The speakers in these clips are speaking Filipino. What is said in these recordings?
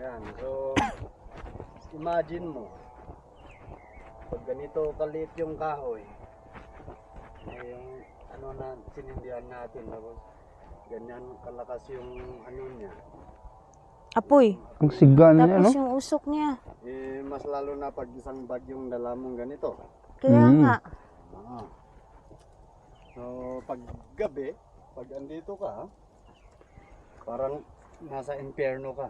Ayan, so imagine mo pag ganito kaliit yung kahoy eh, yung ano na sinindihan natin tapos ganyan kalakas yung ano niya Apoy. Ang siga na niya, Tapos no? yung usok niya. eh, mas lalo na pag isang bagyong dala mong ganito Kaya Mm. nga. Ah. So, pag gabi, pag andito ka, parang nasa impyerno ka.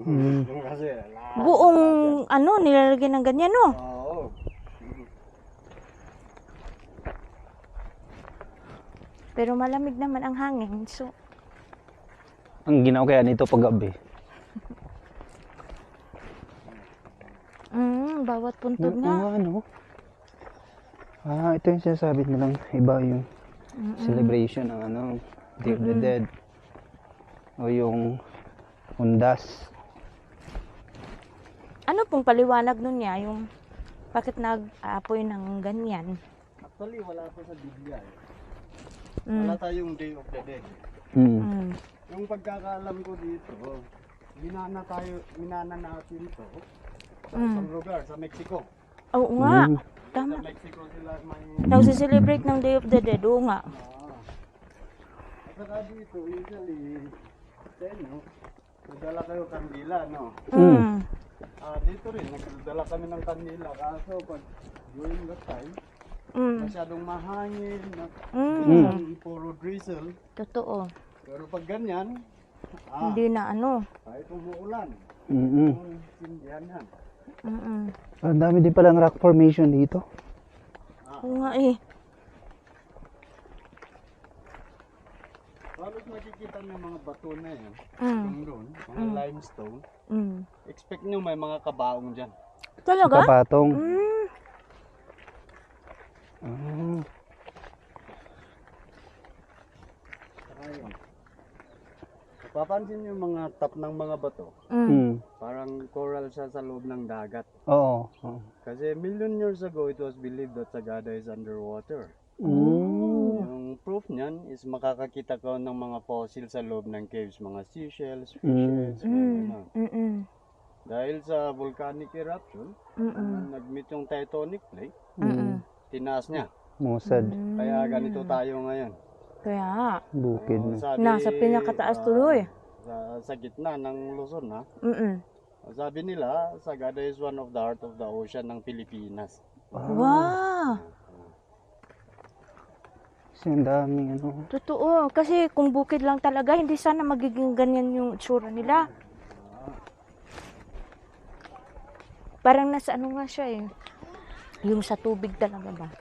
Mm. Yung kasi, lahat- Buong ano, nilalagyan ng ganyan, no? Oo. Pero malamig naman ang hangin. So, Ang ginawa kaya nito pag gabi. mm, bawat puntod Ano, nga. ano? Ah, ito yung sinasabi nilang iba yung celebration ng ano, Day of the Dead. O yung undas. Ano pong paliwanag nun niya? Yung bakit nag-aapoy ng ganyan? Actually, wala pa sa Biblia. Eh. Mm. Wala tayong Day of the Dead. Mm. Mm. Yung pagkakaalam ko dito, minana tayo, minana natin to sa Mm. isang lugar, sa Mexico. Oo nga. Mm. Sa Tama. Mexico sila may... Nagsiselebrate ng Day of the Dead. Oo nga. Ah. At saka dito, usually, sa inyo, nagdala kayo kandila, no? Mm. Ah, dito rin, nagdala kami ng kandila. Kaso pag during that time, Mm. masyadong mahangin, na, Mm. puro drizzle. Totoo. Pero pag ganyan, ah, Hindi na ano. kahit umuulan, Mm-mm. yung sindihan yan. Mm-mm. Ang dami din palang rock formation dito. Oo nga eh. Makikita ng mga bato na yan, Mm. yung doon, mga limestone. Mm. Expect nyo may mga kabaong dyan. Talaga? Kapatong. Mm. Ah. Saka yun. Papansin nyo yung mga tap ng mga bato, Mm. Mm. parang coral siya sa loob ng dagat. Oo. oo. Kasi million years ago, it was believed that Sagada is underwater. Mm. Proof niyan is makakakita ko ng mga fossil sa loob ng caves, mga seashells, Mm. fishes, mga Mm. Mm-mm. Dahil sa volcanic eruption, Mm-mm. nag-meet yung tectonic plate, Mm-mm. tinaas niya. Musad. Kaya ganito tayo ngayon. Kaya. Bukid na. sabi, Nasa pinakataas ah, tuloy. Sa, sa gitna ng Luzon, ha? Mm-mm. Sabi nila, Sagada is one of the heart of the ocean ng Pilipinas. Wow! Kasi ang daming ano. Totoo. Kasi kung bukid lang talaga, hindi sana magiging ganyan yung itsura nila. Parang nasa ano nga siya eh. Yung sa tubig talaga ba?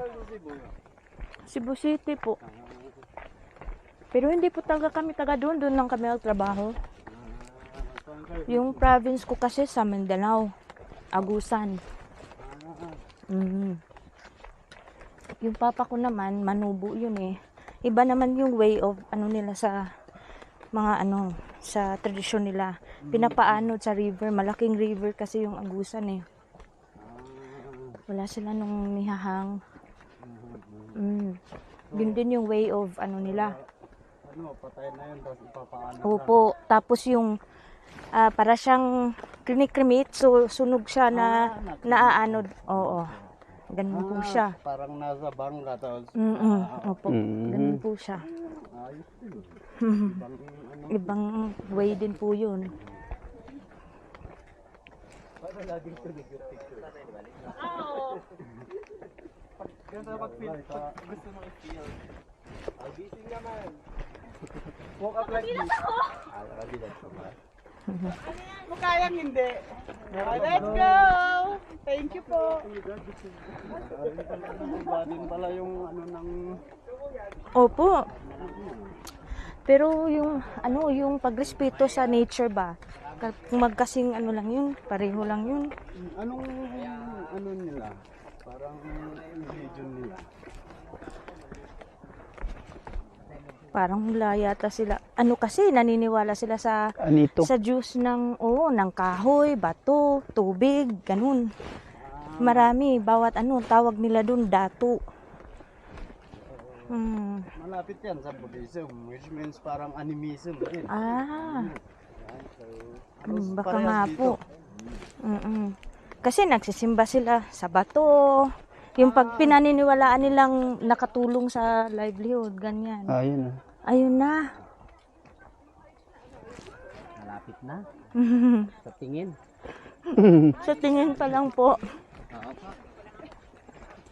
Hanggang sa Cebu. Cebu City po. Pero hindi po talaga kami taga doon. Doon lang kami nagtrabaho. Kayo? Yung province ko kasi sa Mindanao. Agusan. Mhm. Yung papa ko naman, manubo yun eh. Iba naman yung way of ano nila sa mga ano, sa tradisyon nila. Pinapaanod sa river, malaking river kasi yung Agusan eh. Wala sila nung nihahang. Mm. Yun din yung way of ano nila. Ano, patay na yun, tapos ipapaano. Opo, tapos yung ah, para siyang klinik-krimit, so sunog siya na naaanod. Oo. Ganun po Ah, siya. Parang nasa bangka, tapos Mm Opo, Mm. ganun po siya. ayos din. Ibang ano, Ibang way din po yun. para laging yung picture. Ganda pag-feel, pag gusto mo i-feel. Ay, busy naman. Walk up like this. Ah, nakabilat ka kayang hindi. Let's go! Thank you po. Din pala yung ano ng Opo. Pero yung ano, yung pagrespeto sa nature ba? Magkasing ano lang yun, pareho lang yun. anong ano nila? Parang religion nila. Parang wala yata sila. Ano kasi, naniniwala sila sa Anito. sa juice ng, oo, ng kahoy, bato, tubig, ganun. Marami, bawat ano, tawag nila dun, dato. Hmm. Malapit yan sa Buddhism, which means parang animism din. Ah, Yan, so, mm, halos baka nga dito. po. Mm-mm. Kasi nagsisimba sila sa bato. Yung pag pinaniniwalaan nilang nakatulong sa livelihood, ganyan. Ah, yun ah. Ayun na. Malapit na, sa tingin. sa tingin pa lang po. Oo pa.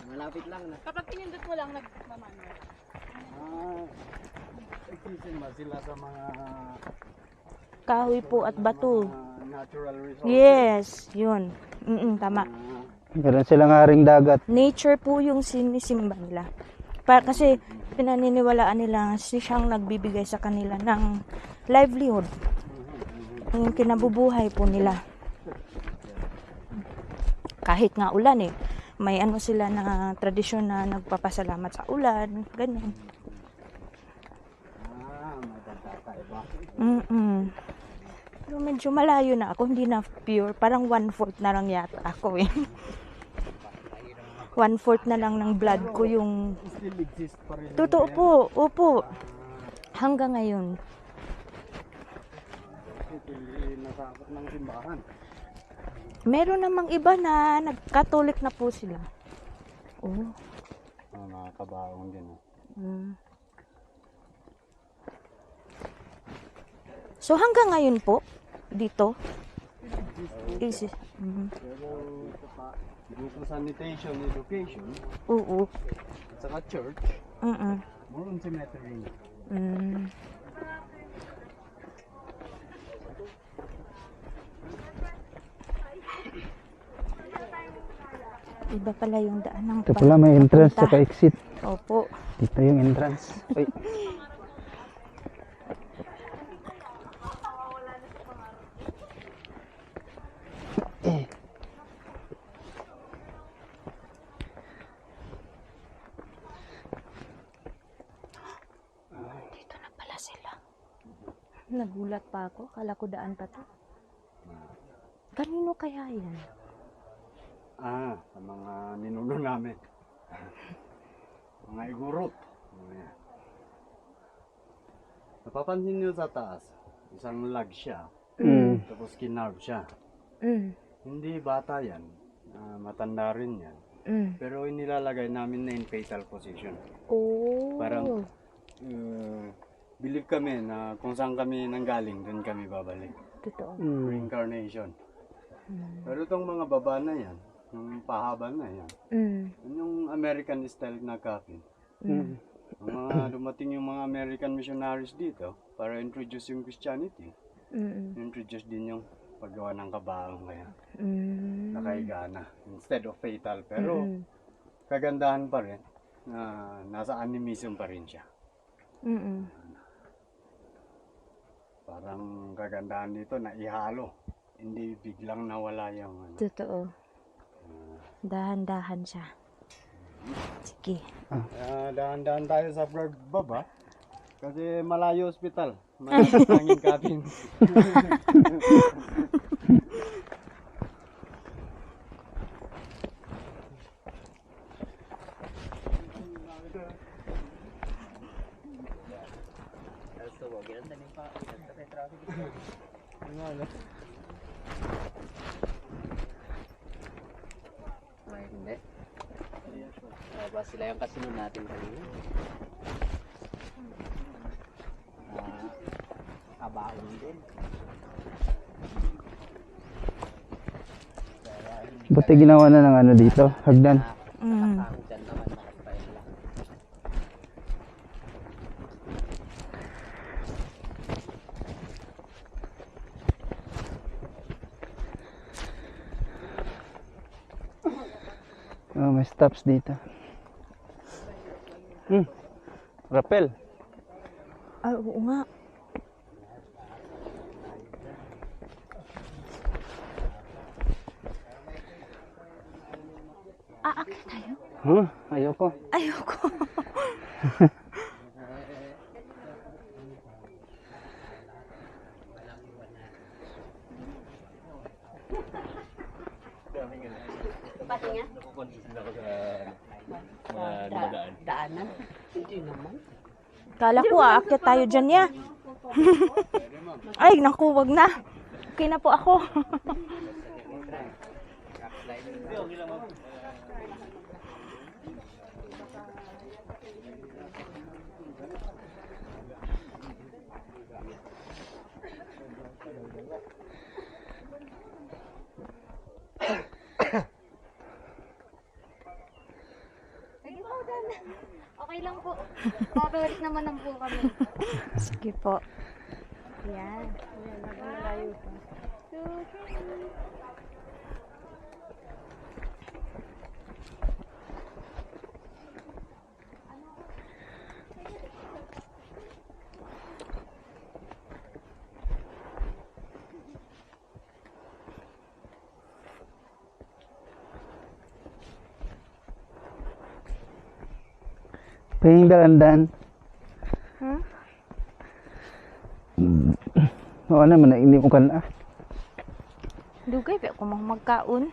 Malapit lang na. Kapag pinindot mo lang, nagmamano. Ah, nagsisimba sila sa mga Kahoy po at bato. mga natural resources. Yes, yun. Mm tama. Meron silang haring dagat. Nature po yung sinisimba nila. Pa, kasi pinaniniwalaan nila si siyang nagbibigay sa kanila ng livelihood. Yung kinabubuhay po nila. Kahit nga ulan eh. May ano sila na tradisyon na nagpapasalamat sa ulan. Ganyan. ah. Mm-mm. Pero medyo malayo na ako. Hindi na pure. Parang one-fourth na lang yata ako eh. one-fourth na lang ng blood ko yung. Totoo po, opo. Hanggang ngayon. Ng simbahan. Meron namang iba na nagkatolik na po sila. Oh. Ah, nakakabaong din. ah. Mm. So hanggang ngayon po, dito, is, mm, Pero ito pa, grupo sanitation, education, oo, at saka church, mm more on cemetery. mm. Iba pala yung daan ng Ito pala may entrance at exit. Opo. Dito yung entrance. Ay. Nagulat pa ako. Kala ko daan pa to. Kanino kaya yan? Ah, sa mga ninuno namin. mga igurot. Napapansin niyo sa taas, isang lag siya, Mm. tapos kinarve siya. Mm. Hindi bata yan, ah, matanda rin yan. Mm. Pero inilalagay namin na in fetal position. Oh. Parang, uh, believe kami na kung saan kami nanggaling, doon kami babalik. Totoo. Mm. Reincarnation. Mm. Pero itong mga baba na yan, yung pahaba na yan, Mm. yun yung American style na coffin. Mm. Mga dumating yung mga American missionaries dito para introduce yung Christianity. Mm. Introduce din yung paggawa ng kabaong kaya Mm. nakahiga na instead of fatal. Pero Mm. kagandahan pa rin na nasa animism pa rin siya. Mm. Parang kagandahan dito na ihalo. Hindi biglang nawala yung ano. Totoo. Dahan-dahan siya. Sige. Ah, dahan-dahan tayo sa baba. Kasi malayo hospital. May hanging cabin. Ay, hindi. Ah, ba sila yung kasunod natin kanina? Ah, kabaon din. Buti ginawa na ng ano dito, hagdan. Mm. Ang dyan naman nakapay lang. Oh, may stops dito. Hmm. Rappel. Ah, oo nga. Aakit tayo? Huh? Ayoko. Ayoko. Daanan. Hindi naman. Kala ko aakyat tayo dyan ya. Ay, naku, wag na. Okay na po ako. lang po. Babalik naman lang po kami. Sige po. Yan. Two, three. Pahing dalandan. Hmm? Oo naman, hindi mo ka na. Dugay, pa ako mag magkaon.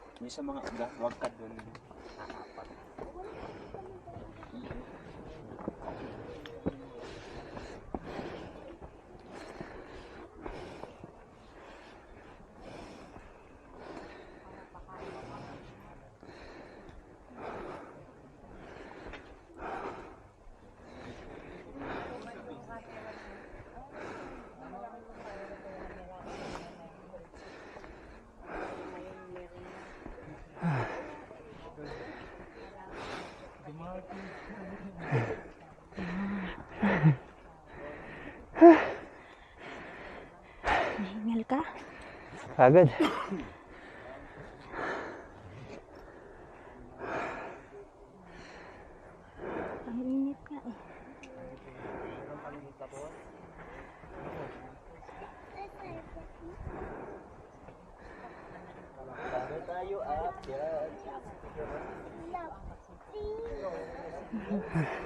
May sa mga wag ka doon. Nahingal ka? Agad. Ang init nga eh. Tayo aakyat? Kailangan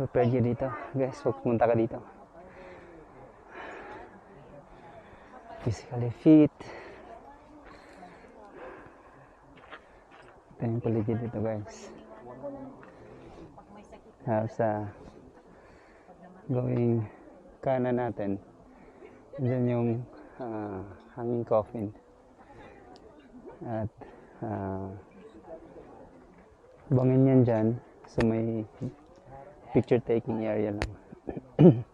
pala prepare dyan dito. Guys, huwag pumunta ka dito. Physically fit. Ito yung paligid dito guys. Tapos sa going kanan natin. Diyan yung ah, hanging coffin. At ah, bangin yan dyan. So may picture taking area lang.